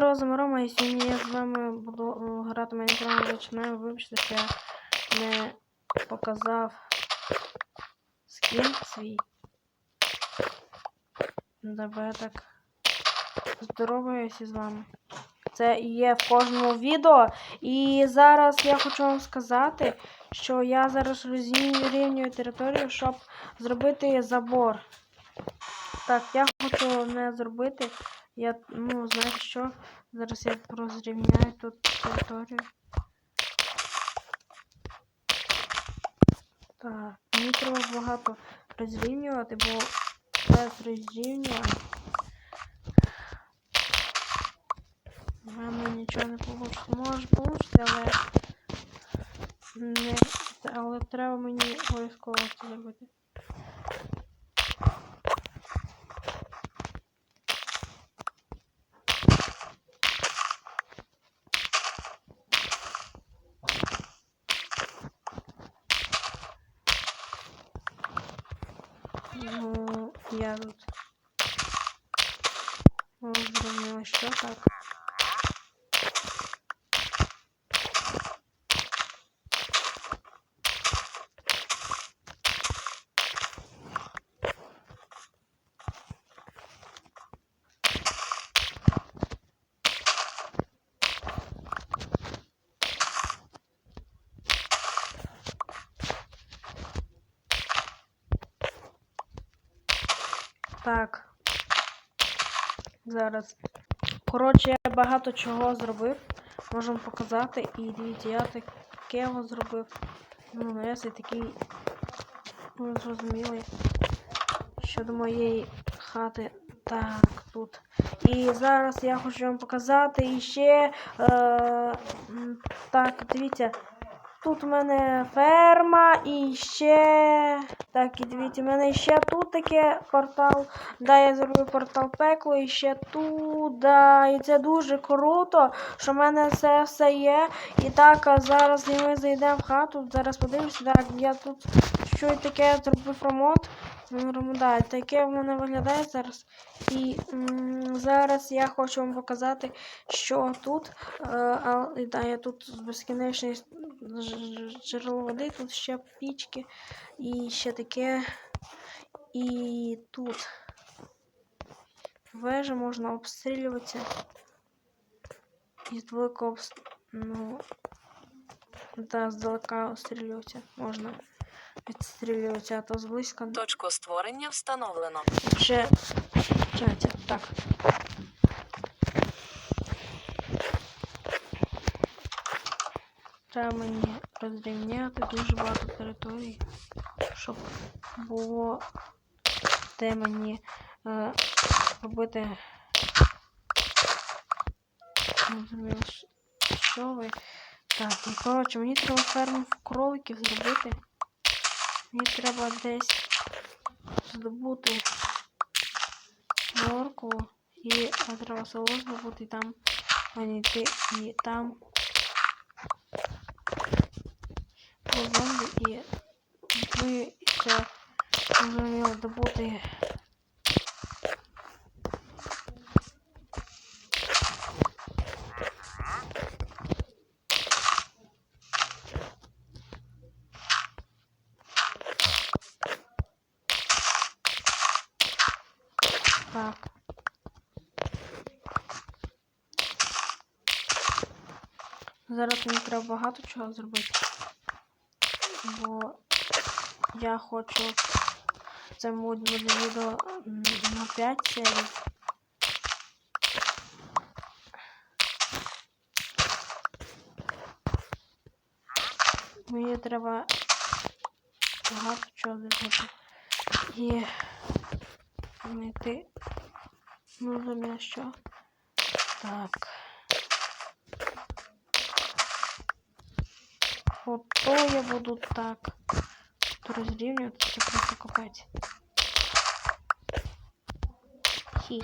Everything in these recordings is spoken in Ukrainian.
Розум Рома, і сьогодні я з вами буду грати Майнкрафт, починаю, вибачте, що я не показав скін свій. Давай я так здороваюся з вами. Це є в кожному відео. І зараз я хочу вам сказати, що я зараз розрівнюю територію, щоб зробити забор. Так, я хочу не зробити. Я, ну, знаєте що? Зараз я розрівняю тут територію. Так, мені треба багато розрівнювати, бо без розрівнювання в мене нічого не вийде. Може вийде, але не, але треба мені обов'язково це зробити. Ну, я тут зрозуміла, що так. Так. Зараз. Коротше, я багато чого зробив. Можемо показати. І дивіться, я таке його зробив. Ну, навес і такий ну, зрозумілий. Щодо моєї хати. Так, тут. І зараз я хочу вам показати і ще. Е, так, дивіться. Тут у мене ферма і ще. Так, і дивіться, у мене ще тут таке портал. Да, я зробив портал пекло і ще тут. Да, і це дуже круто, що в мене це все є. І так, а зараз ми зайдемо в хату. Зараз подивимося. Так, я тут щось таке зробив ремонт. Да, таке в мене виглядає зараз. І зараз я хочу вам показати, що тут. Е, а, да, я тут безкінечний джерело води, тут ще пічки і ще таке. І тут вежа можна обстрілюватися. І здалека обс... ну, да, здалека обстрілюватися можна. Відстрілюватися, а то зблизька. Точку створення встановлено. Ще. Так. Треба мені розрівняти дуже багато територій, щоб було де мені е, робити. Зрозуміло, що ви. Так, ну коротше, мені треба ферму кроликів зробити. Мені треба десь здобути моркву і а треба село здобути там мені йти і там по зомбі і ми це зрозуміло добути так. Зараз мені треба багато чого зробити. Бо я хочу це буде відео на 5 серій. Мені треба багато чого зробити. І знайти ну за що. Так. Ото я буду так. Тут розрівнювати, це просто копати. Хі.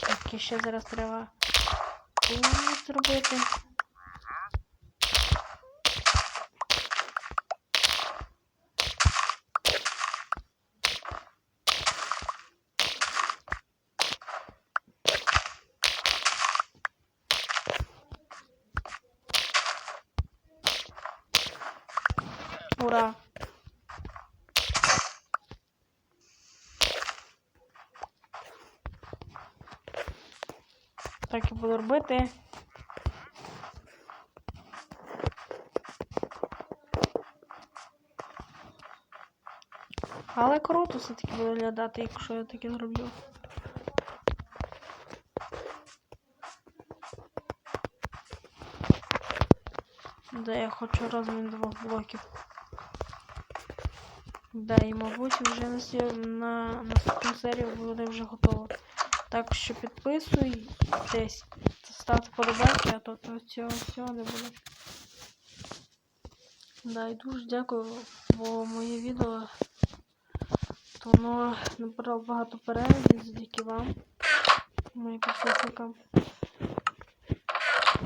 Так, ще зараз треба зробити. Так і буду робити. Але круто все-таки буде виглядати, якщо я таке зроблю. Да, я хочу розмін двох блоків. Да, і мабуть вже на, на наступну серію буде вже готово. Так що підписуйтесь, ставте подобайки, а то, цього всього не буде. Да, і дуже дякую, бо моє відео то воно набрало багато переглядів завдяки вам, моїм підписникам.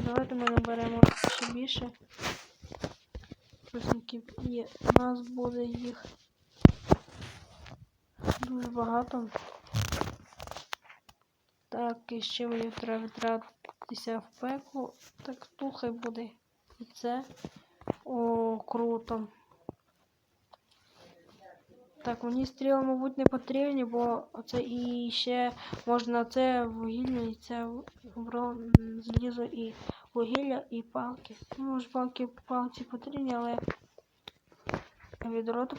Давайте ми наберемо ще більше підписників і у нас буде їх дуже багато. Так, і ще мені треба втратитися в пекло. Так, тут хай буде і це. О, круто. Так, мені стріли, мабуть, не потрібні, бо це і ще можна це вугілля, і це залізо і вугілля, і палки. Ну, може, палки палці потрібні, але відро то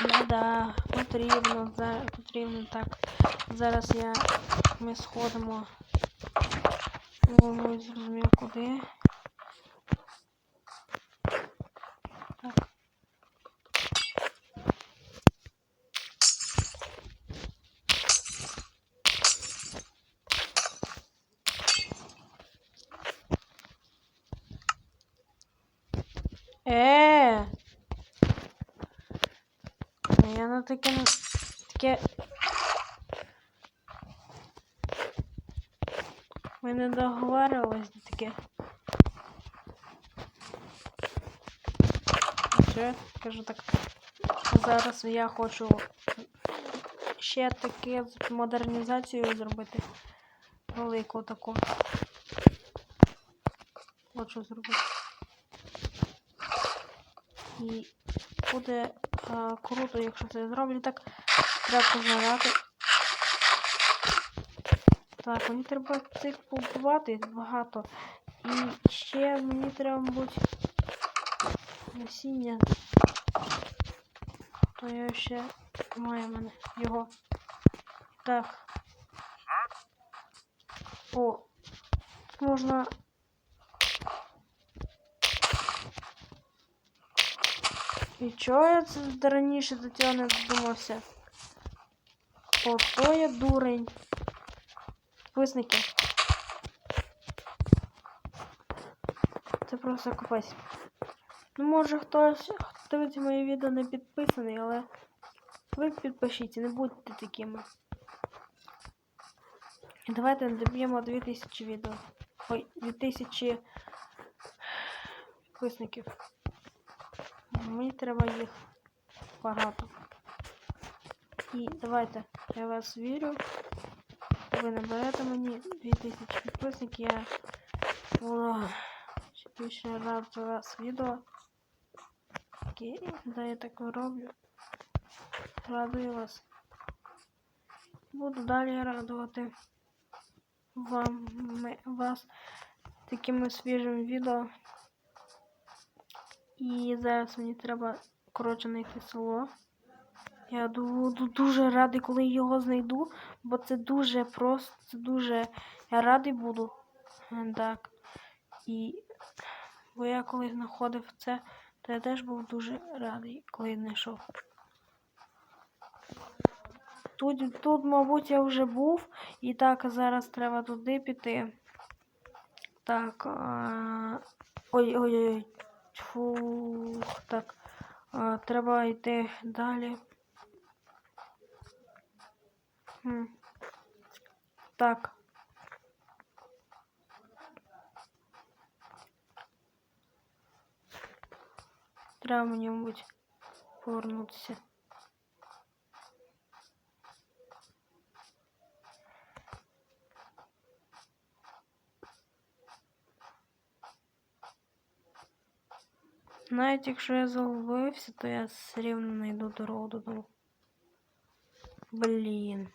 потрібне. Да-да, потрібно, зараз потрібно так. Зараз я ми сходимо. Ну, ми зрозумів куди. Так. Е. Я таке таке. Ми не договарювались на таке. Я кажу так. Зараз я хочу ще таке з модернізацією зробити. Велику таку. Хочу зробити. І буде а, круто, якщо це зроблю. Так, треба познавати. Так, мені треба цих побувати багато. І ще мені треба, мабуть, насіння. То я ще маю мене його. Так. О, можна І чого я це раніше до цього не додумався? Ото я дурень. Підписники. Це просто капець. Ну, може хтось, хто дивиться моє відео не підписаний, але ви підпишіться, не будьте такими. Давайте доб'ємо 2000 відео. Ой, 2000 підписників. Мені треба їх багато. І давайте, я вас вірю. Ви наберете мені 2000 підписників, я буду більше рад за вас відео. Окей, да я так роблю. Радую вас. Буду далі радувати вам вас такими свіжими відео. І зараз мені треба коротше знайти село. Я буду дуже радий, коли його знайду, бо це дуже просто, це дуже. Я радий буду. Так. І бо я коли знаходив це, то я теж був дуже радий, коли знайшов. Тут, тут, мабуть, я вже був, і так зараз треба туди піти. Так. Ой-ой-ой. Фух, так. А, треба йти далі. Хм. Так. Треба мені, мабуть. Навіть якщо я заловився, то я все рівно знайду дорогу додому. Блін.